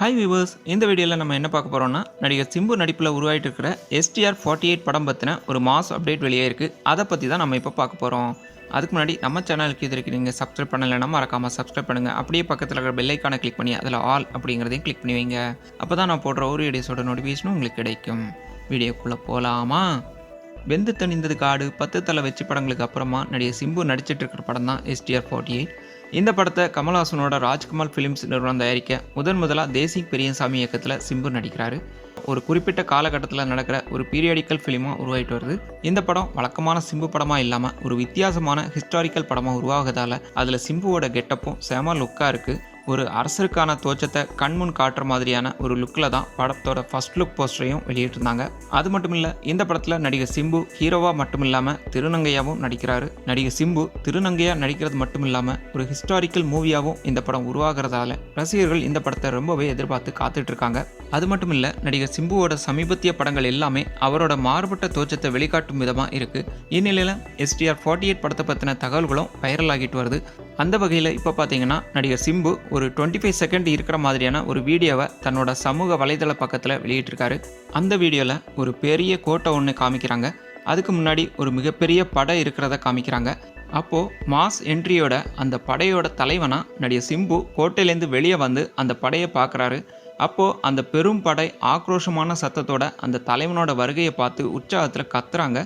Hi viewers இந்த வீடியோவில் நம்ம என்ன பார்க்க போகிறோம்னா நடிகர் சிம்பு நடிப்பில் உருவாகிட்டு இருக்கிற எஸ்டிஆர் ஃபார்ட்டி எயிட் படம் பற்றின ஒரு மாஸ் அப்டேட் வெளியே இருக்குது அதை பற்றி தான் நம்ம இப்போ பார்க்க போகிறோம் அதுக்கு முன்னாடி நம்ம சேனலுக்கு இது இருக்கு நீங்கள் சப்ஸ்கிரைப் பண்ணலைன்னா மறக்காமல் சப்ஸ்கிரைப் பண்ணுங்கள் அப்படியே பக்கத்தில் இருக்கிற பெல்லைக்கான கிளிக் பண்ணி அதில் ஆல் அப்படிங்கிறதையும் கிளிக் பண்ணி வைங்க. அப்போ தான் நான் போடுற ஒரு வீடியோஸோட நோட்டிஃபிகேஷனும் உங்களுக்கு கிடைக்கும். வீடியோக்குள்ளே போகலாமா வெந்து தணிந்தது காடு பத்து தலை வெற்றி படங்களுக்கு அப்புறமா நடிகர் சிம்பு நடிச்சிட்டு இருக்கிற படம் தான் எஸ்டிஆர் ஃபார்ட்டி எயிட் இந்த படத்தை கமல்ஹாசனோட ராஜ்குமார் ஃபிலிம்ஸ் நிறுவனம் தயாரிக்க முதன் முதலாக தேசிக் பெரியசாமி இயக்கத்தில் சிம்பு நடிக்கிறாரு. ஒரு குறிப்பிட்ட காலகட்டத்தில் நடக்கிற ஒரு பீரியாடிக்கல் ஃபிலிமாக உருவாயிட்டு வருது. இந்த படம் வழக்கமான சிம்பு படமாக இல்லாமல் ஒரு வித்தியாசமான ஹிஸ்டாரிக்கல் படமாக உருவாகிறதால அதில் சிம்புவோட கெட்டப்பும் செம லுக்காக இருக்குது ஒரு அரசருக்கான தோற்றத்தை கண்முன் காட்டுற மாதிரியான ஒரு லுக்கில் தான் படத்தோட ஃபர்ஸ்ட் லுக் போஸ்டரையும் வெளியிட்டிருந்தாங்க. அது மட்டும் இல்லை இந்த படத்தில் நடிகர் சிம்பு ஹீரோவாக மட்டும் இல்லாமல் திருநங்கையாகவும் நடிக்கிறாரு. நடிகர் சிம்பு திருநங்கையாக நடிக்கிறது மட்டும் இல்லாமல் ஒரு ஹிஸ்டாரிக்கல் மூவியாகவும் இந்த படம் உருவாகிறதால ரசிகர்கள் இந்த படத்தை ரொம்பவே எதிர்பார்த்து காத்துட்டு இருக்காங்க அது மட்டும் இல்லை நடிகர் சிம்புவோட சமீபத்திய படங்கள் எல்லாமே அவரோட மாறுபட்ட தோற்றத்தை வெளிக்காட்டும் விதமாக இருக்குது இந்நிலையில் எஸ்டிஆர் ஃபார்ட்டி எயிட் படத்தை பற்றின தகவல்களும் வைரல் ஆகிட்டு வருது. அந்த வகையில் இப்போ பார்த்தீங்கன்னா நடிகர் சிம்பு ஒரு டுவெண்ட்டி ஃபைவ் செகண்ட் இருக்கிற மாதிரியான ஒரு வீடியோவை தன்னோட சமூக வலைதள பக்கத்தில் வெளியிட்டிருக்காரு. அந்த வீடியோவில் ஒரு பெரிய கோட்டை ஒன்று காமிக்கிறாங்க. அதுக்கு முன்னாடி ஒரு மிகப்பெரிய படை இருக்கிறத காமிக்கிறாங்க. அப்போது மாஸ் என்ட்ரியோட அந்த படையோட தலைவனாக நடிகர் சிம்பு கோட்டையிலேருந்து வெளியே வந்து அந்த படையை பார்க்குறாரு அப்போது அந்த பெரும் படை ஆக்ரோஷமான சத்தத்தோட அந்த தலைவனோட வருகையை பார்த்து உற்சாகத்தில் கத்துறாங்க.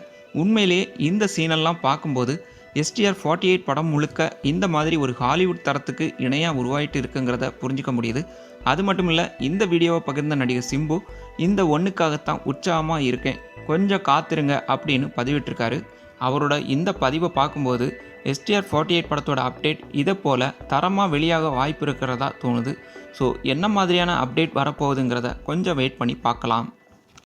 உண்மையிலேயே இந்த சீனெல்லாம் பார்க்கும்போது எஸ்டிஆர் ஃபார்ட்டி எயிட் படம் முழுக்க இந்த மாதிரி ஒரு ஹாலிவுட் தரத்துக்கு இணையாக உருவாயிட்டு இருக்குங்கிறத புரிஞ்சுக்க முடியுது. அது மட்டும் இல்லை இந்த வீடியோவை பகிர்ந்த நடிகர் சிம்பு இந்த ஒன்றுக்காகத்தான் உற்சாகமாக இருக்கேன் கொஞ்சம் காத்திருங்க அப்படின்னு பதிவிட்டிருக்காரு. அவரோட இந்த பதிவை பார்க்கும்போது எஸ்டிஆர் ஃபார்ட்டி எயிட் படத்தோட அப்டேட் இதை போல் தரமாக வெளியாக வாய்ப்பு இருக்கிறதா தோணுது. ஸோ என்ன மாதிரியான அப்டேட் வரப்போகுதுங்கிறத கொஞ்சம் வெயிட் பண்ணி பார்க்கலாம்.